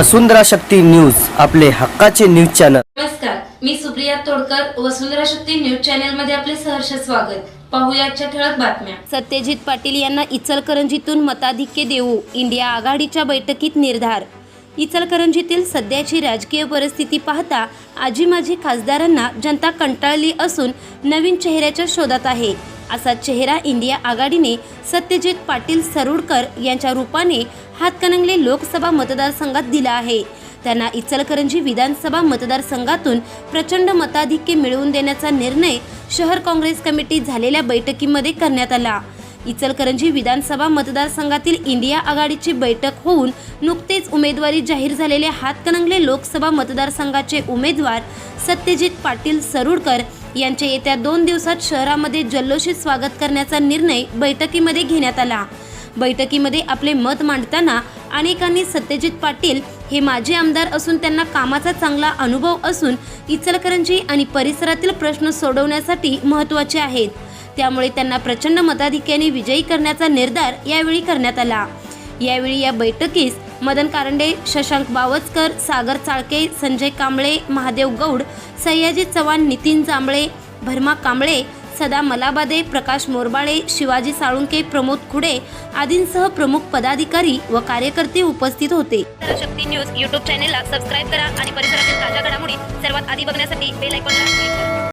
वसुंधरा Shakti news आपले हक्काचे news channel. नमस्कार मी सुप्रिया तोडकर वसुंधरा शक्ती न्यूज चॅनलमध्ये आपले सहर्ष स्वागत. पाहूया आजच्या ठळक बातम्या. सत्यजित पाटील यांना इचलकरंजीतून मताधिक्य देऊ इंडिया आघाडीच्या बैठकीत निर्धार. इचलकरंजीतील सध्याची राजकीय परिस्थिती पाहता आजी माजी खासदारांना जनता कंटाळली असून नवीन चेहऱ्याच्या शोधात आहे. असा चेहरा इंडिया आघाडीने सत्यजित पाटील सरुडकर यांच्या रूपाने हातकणंगले लोकसभा मतदारसंघात दिला आहे. त्यांना इचलकरंजी विधानसभा मतदारसंघातून प्रचंड मताधिक्य मिळवून देण्याचा निर्णय शहर काँग्रेस कमिटी झालेल्या बैठकीमध्ये करण्यात आला. इचलकरंजी विधानसभा मतदारसंघातील इंडिया आघाडीची बैठक होऊन नुकतेच उमेदवारी जाहीर झालेले हातकणंगले लोकसभा मतदारसंघाचे उमेदवार सत्यजित पाटील सरुडकर यांचे येत्या दोन दिवसात शहरामध्ये जल्लोषित स्वागत करण्याचा निर्णय बैठकीमध्ये घेण्यात आला. बैठकीमध्ये आपले मत मांडताना अनेकांनी सत्यजित पाटील हे माजी आमदार असून त्यांना कामाचा चांगला अनुभव असून इचलकरंजी आणि परिसरातील प्रश्न सोडवण्यासाठी महत्त्वाचे आहेत. त्यामुळे त्यांना प्रचंड मताधिक्याने विजयी करण्याचा निर्धार यावेळी करण्यात आला. यावेळी या बैठकीस मदन कारंडे शशांक बावचकर सागर चाळके संजय कांबळे महादेव गौड सह्याजी चव्हाण नितीन जांभळे भरमा कांबळे सदा मलाबादे प्रकाश मोरबाळे शिवाजी साळुंके प्रमोद खुडे आदींसह प्रमुख पदाधिकारी व कार्यकर्ते उपस्थित होते. शक्ती न्यूज युट्यूब चॅनेलला सबस्क्राईब करा आणि परिसरातील ताज्या घडामोडी सर्वात आधी बघण्यासाठी बेल ऐकून